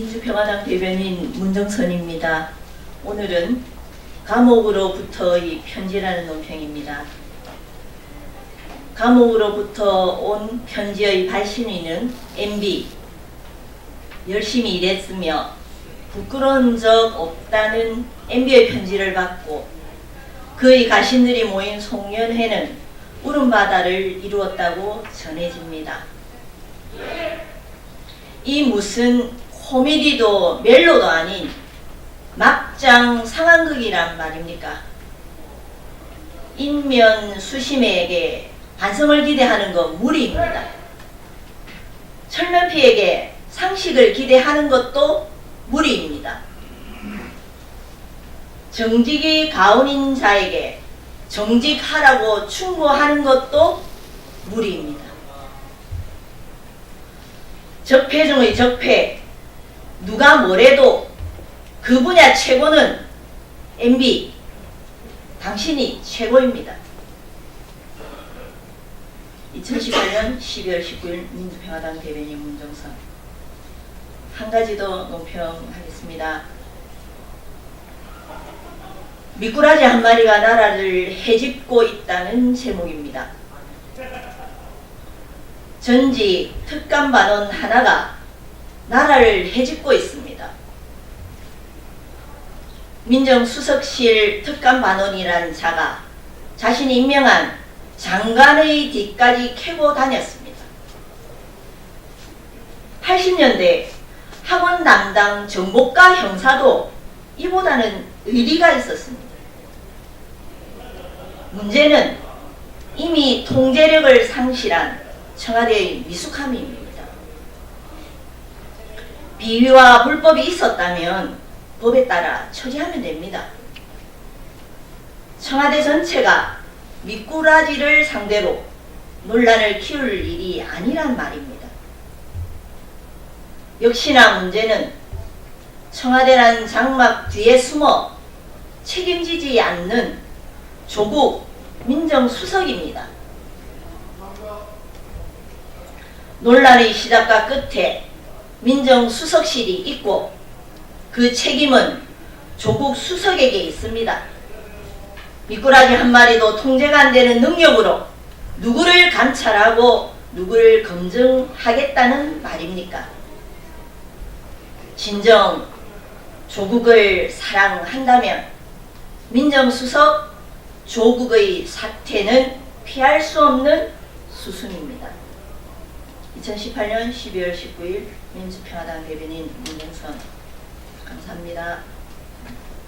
민주평화당 대변인 문정선입니다. 오늘은 감옥으로부터의 편지라는 논평입니다. 감옥으로부터 온 편지의 발신인은 MB. 열심히 일했으며 부끄러운 적 없다는 MB의 편지를 받고 그의 가신들이 모인 송년회는 울음바다를 이루었다고 전해집니다. 이 무슨 코미디도 멜로도 아닌 막장 상황극이란 말입니까? 인면 수심에게 반성을 기대하는 건 무리입니다. 철면피에게 상식을 기대하는 것도 무리입니다. 정직이 가운인 자에게 정직하라고 충고하는 것도 무리입니다. 적폐 중의 적폐, 뭐래도 그 분야 최고는 MB, 당신이 최고입니다. 2018년 12월 19일 민주평화당 대변인 문정선 한 가지 더 논평하겠습니다. 미꾸라지 한 마리가 나라를 해집고 있다는 제목입니다. 전직 특감 반원 하나가 나라를 해집고 있습니다. 민정수석실 특감반원이란 자가 자신이 임명한 장관의 뒤까지 캐고 다녔습니다. 80년대 학원 담당 정보과 형사도 이보다는 의리가 있었습니다. 문제는 이미 통제력을 상실한 청와대의 미숙함입니다. 비위와 불법이 있었다면 법에 따라 처리하면 됩니다. 청와대 전체가 미꾸라지를 상대로 논란을 키울 일이 아니란 말입니다. 역시나 문제는 청와대란 장막 뒤에 숨어 책임지지 않는 조국 민정수석입니다. 논란의 시작과 끝에 민정수석실이 있고 그 책임은 조국 수석에게 있습니다. 미꾸라지 한 마리도 통제가 안 되는 능력으로 누구를 감찰하고 누구를 검증하겠다는 말입니까? 진정 조국을 사랑한다면 민정수석 조국의 사퇴는 피할 수 없는 수순입니다. 2018년 12월 19일 민주평화당 대변인 문영선 감사합니다.